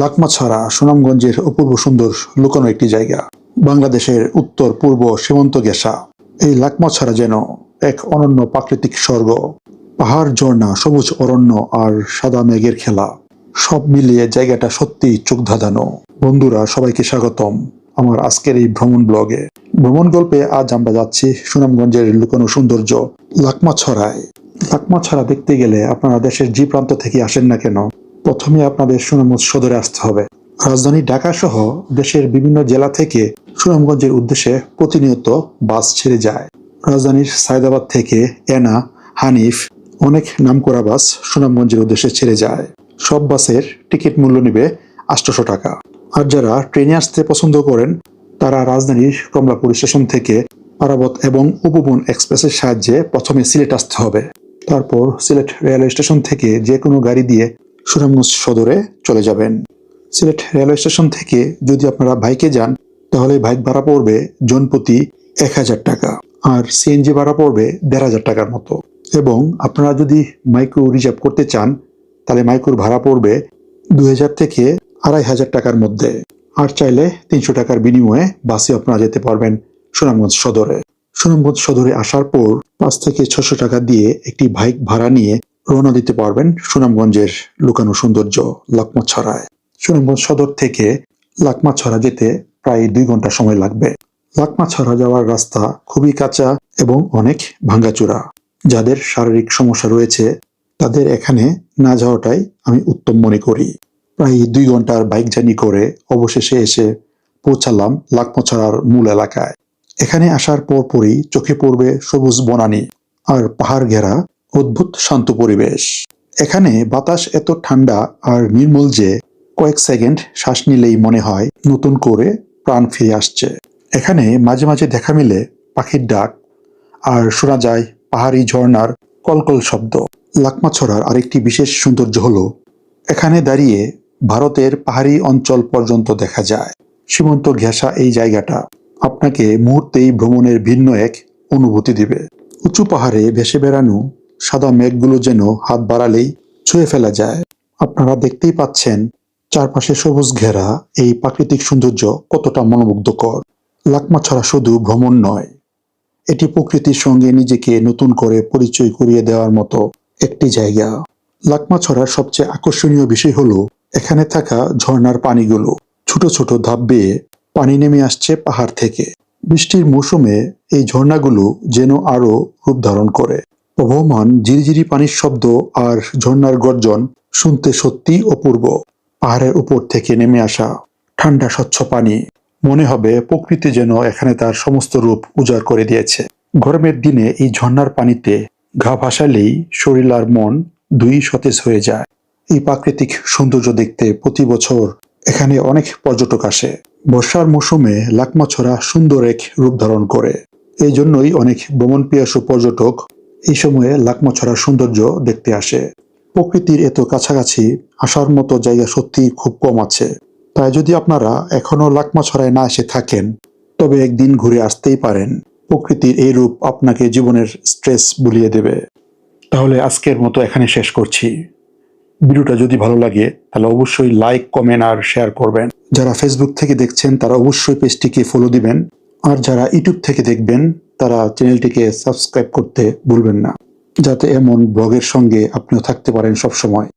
লাকমাছড়া, সুনামগঞ্জের অপূর্ব সুন্দর লুকানো একটি জায়গা, বাংলাদেশের উত্তর, পূর্ব সীমান্ত গেসা এই লাকমাছড়া যেন এক অনন্য প্রাকৃতিক স্বর্গ। পাহাড়, ঝর্ণা, সবুজ অরণ্য আর সাদা মেঘের খেলা, সব মিলিয়ে জায়গাটা সত্যিই চোখ ধাঁধানো বন্ধুরা, সবাইকে স্বাগতম আমার আজকের এই ভ্রমণ ব্লগে। ভ্রমণ গল্পে আজ আমরা যাচ্ছি সুনামগঞ্জের লুকানো সৌন্দর্য লাকমাছড়ায়। লাকমাছড়া দেখতে গেলে আপনারা দেশের যে প্রান্ত থেকে আসেন না কেন প্রথমে আপনাদের সুনামগঞ্জ সদরে আসতে হবে। রাজধানী ঢাকা সহ দেশের বিভিন্ন জেলা থেকে সুনামগঞ্জের উদ্দেশ্যে প্রতিনিয়ত বাস ছেড়ে যায়। রাজধানীর সায়দাবাদ থেকে এনা, হানিফ, অনেক নামকরা বাস সুনামগঞ্জের উদ্দেশ্যে ছেড়ে যায়। সব বাসের টিকিট মূল্য নেবে আটশোশো টাকা। আর যারা ট্রেনে আসতে পছন্দ করেন, তারা রাজধানীর কমলাপুর স্টেশন থেকে পারাবত এবং উপবন এক্সপ্রেসের সাহায্যে প্রথমে সিলেট আসতে হবে। তারপর সিলেট রেলওয়ে স্টেশন থেকে যে কোনো গাড়ি দিয়ে সুনামগঞ্জ সদরে চলে যাবেন। সিলেট রেলওয়ে স্টেশন থেকে যদি আপনারা বাইকে যান, তাহলে বাইক ভাড়া পড়বে জনপ্রতি এক হাজার টাকা আর সিএনজি ভাড়া পড়বে দেড় হাজার টাকার মতো। এবং আপনারা যদি মাইক্রো রিজার্ভ করতে চান, তাহলে মাইক্রোর ভাড়া পড়বে দুই হাজার থেকে আড়াই হাজার টাকার মধ্যে। আর চাইলে তিনশো টাকার বিনিময়ে বাসে আপনারা যেতে পারবেন সুনামগঞ্জ সদরে। সুনামগঞ্জ সদরে আসার পর পাঁচ থেকে ছশো টাকা দিয়ে একটি বাইক ভাড়া নিয়ে রওনা দিতে পারবেন সুনামগঞ্জের লুকানো সৌন্দর্য লাকমাছড়ায়। সুনামগঞ্জ সদর থেকে লাকমাছড়া যেতে প্রায় দুই ঘণ্টা সময় লাগবে। লাকমাছড়া যাওয়ার রাস্তা খুবই কাঁচা এবং অনেক ভাঙ্গাচোরা যাদের শারীরিক সমস্যা রয়েছে, তাদের এখানে না যাওয়াটাই আমি উত্তম মনে করি। প্রায় দুই ঘণ্টার বাইক জার্নি করে অবশেষে এসে পৌঁছালাম লাকমাছড়ার মূল এলাকায়। এখানে আসার পর পরই চোখে পড়বে সবুজ বনানি আর পাহাড় ঘেরা অদ্ভুত শান্ত পরিবেশ। এখানে বাতাস এত ঠান্ডা আর নির্মল যে কয়েক সেকেন্ড শ্বাস নিলেই মনে হয় নতুন করে প্রাণ ফিরে আসছে। এখানে মাঝে মাঝে দেখা মিলে পাখির ডাক আর শোনা যায় পাহাড়ি ঝর্ণার কলকল শব্দ। লাকমাছড়ার আরেকটি বিশেষ সৌন্দর্য হল, এখানে দাঁড়িয়ে ভারতের পাহাড়ি অঞ্চল পর্যন্ত দেখা যায়। সীমান্ত ঘেঁষা এই জায়গাটা আপনাকে মুহূর্তেই ভ্রমণের ভিন্ন এক অনুভূতি দিবে। উঁচু পাহাড়ে ভেসে বেড়ানো সাদা মেঘগুলো যেন হাত বাড়ালেই ছুঁয়ে ফেলা যায়। আপনারা দেখতেই পাচ্ছেন চারপাশে সবুজ ঘেরা এই প্রাকৃতিক সৌন্দর্য কতটা মনোমুগ্ধকর। লাকমা লাকমাছড়া শুধু ভ্রমণ নয়, এটি প্রকৃতির সঙ্গে নিজেকে নতুন করে পরিচয় করিয়ে দেওয়ার মতো একটি জায়গা। লাকমাছড়ার সবচেয়ে আকর্ষণীয় বিষয় হলো, এখানে থাকা ঝর্ণার পানিগুলো ছোট ছোট ধাপ বেয়ে পানি নেমে আসছে পাহাড় থেকে। বৃষ্টির মৌসুমে এই ঝর্ণাগুলো যেন আরও রূপ ধারণ করে। প্রবহমান ঝিরিঝিরি পানির শব্দ আর ঝর্ণার গর্জন শুনতে সত্যি অপূর্ব। পাহাড়ের উপর থেকে নেমে আসা ঠান্ডা স্বচ্ছ পানি মনে হবে প্রকৃতি যেন এখানে তার সমস্ত রূপ উজাড় করে দিয়েছে। গরমের দিনে এই ঝর্ণার পানিতে ঘা ভাসালেই শরীর আর মন দুই সতেজ হয়ে যায়। এই প্রাকৃতিক সৌন্দর্য দেখতে প্রতি বছর এখানে অনেক পর্যটক আসে। বর্ষার মৌসুমে লাকমাছড়া সুন্দর এক রূপ ধারণ করে। এই জন্যই অনেক ভ্রমণ পিয়াসু পর্যটক এই সময়ে লাকমা ছড়ার সৌন্দর্য দেখতে আসে। প্রকৃতির এত কাছাকাছি আসার মতো জায়গা সত্যি খুব কম আছে। তাই যদি আপনারা এখনও লাকমাছড়ায় না এসে থাকেন, তবে একদিন ঘুরে আসতেই পারেন। প্রকৃতির এই রূপ আপনাকে জীবনের স্ট্রেস ভুলিয়ে দেবে। তাহলে আজকের মতো এখানে শেষ করছি। ভিডিওটা যদি ভালো লাগে, তাহলে অবশ্যই লাইক, কমেন্ট আর শেয়ার করবেন। যারা ফেসবুক থেকে দেখছেন, তারা অবশ্যই পেজটিকে ফলো দিবেন। আর যারা ইউটিউব থেকে দেখবেন তারা চ্যানেলটিকে সাবস্ক্রাইব করতে ভুলবেন না যাতে এমন ব্লগের সঙ্গে আপনিও থাকতে পারেন সবসময়।